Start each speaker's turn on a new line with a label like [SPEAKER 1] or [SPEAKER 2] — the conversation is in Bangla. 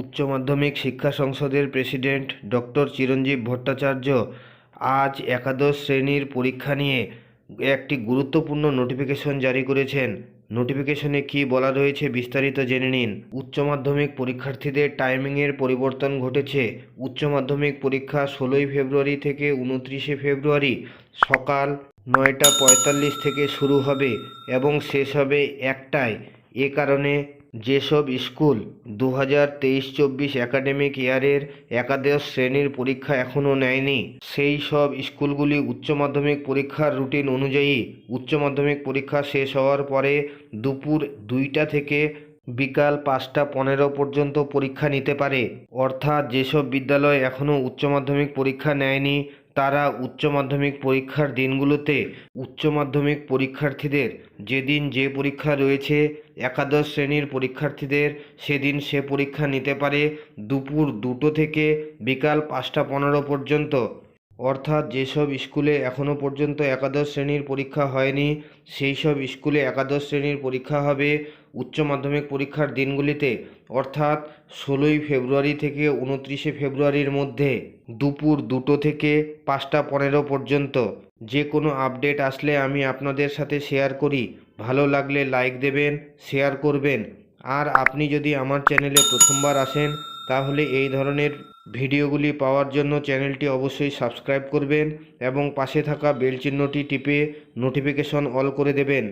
[SPEAKER 1] উচ্চ মাধ্যমিক শিক্ষা সংসদের প্রেসিডেন্ট ডক্টর চিরঞ্জীব ভট্টাচার্য আজ একাদশ শ্রেণির পরীক্ষা নিয়ে একটি গুরুত্বপূর্ণ নোটিফিকেশন জারি করেছেন। নোটিফিকেশনে কী বলা রয়েছে বিস্তারিত জেনে নিন। উচ্চ মাধ্যমিক পরীক্ষার্থীদের টাইমিংয়ের পরিবর্তন ঘটেছে। উচ্চ মাধ্যমিক পরীক্ষা ষোলোই ফেব্রুয়ারি থেকে উনত্রিশে ফেব্রুয়ারি সকাল নয়টা পঁয়তাল্লিশ থেকে শুরু হবে এবং শেষ হবে একটায়। এ কারণে যেসব স্কুল দু হাজার তেইশ চব্বিশ একাডেমিক ইয়ারের একাদশ শ্রেণির পরীক্ষা এখনও নেয়নি, সেই সব স্কুলগুলি উচ্চ মাধ্যমিক পরীক্ষার রুটিন অনুযায়ী উচ্চ মাধ্যমিক পরীক্ষা শেষ হওয়ার পরে দুপুর দুইটা থেকে বিকাল পাঁচটা পনেরো পর্যন্ত পরীক্ষা নিতে পারে। অর্থাৎ যেসব বিদ্যালয় এখনও উচ্চ মাধ্যমিক পরীক্ষা নেয়নি তারা উচ্চ মাধ্যমিক পরীক্ষার দিনগুলোতে উচ্চ মাধ্যমিক পরীক্ষার্থীদের যেদিন যে পরীক্ষা রয়েছে, একাদশ শ্রেণির পরীক্ষার্থীদের সেদিন সে পরীক্ষা নিতে পারে দুপুর দুটো থেকে বিকাল পাঁচটা পনেরো পর্যন্ত। অর্থাৎ যেসব স্কুলে এখনও পর্যন্ত একাদশ শ্রেণির পরীক্ষা হয়নি সেই সব স্কুলে একাদশ শ্রেণির পরীক্ষা হবে উচ্চ মাধ্যমিক পরীক্ষার দিনগুলিতে, অর্থাৎ ষোলোই ফেব্রুয়ারি থেকে উনত্রিশে ফেব্রুয়ারির মধ্যে দুপুর দুটো থেকে পাঁচটা পনেরো পর্যন্ত। যে কোনো আপডেট আসলে আমি আপনাদের সাথে শেয়ার করি। ভালো লাগলে লাইক দেবেন, শেয়ার করবেন। আর আপনি যদি আমার চ্যানেলে প্রথমবার আসেন তাহলে এই ধরনের ভিডিওগুলি পাওয়ার জন্য চ্যানেলটি অবশ্যই সাবস্ক্রাইব করবেন এবং পাশে থাকা বেল চিহ্নটি টিপে নোটিফিকেশন অল করে দেবেন।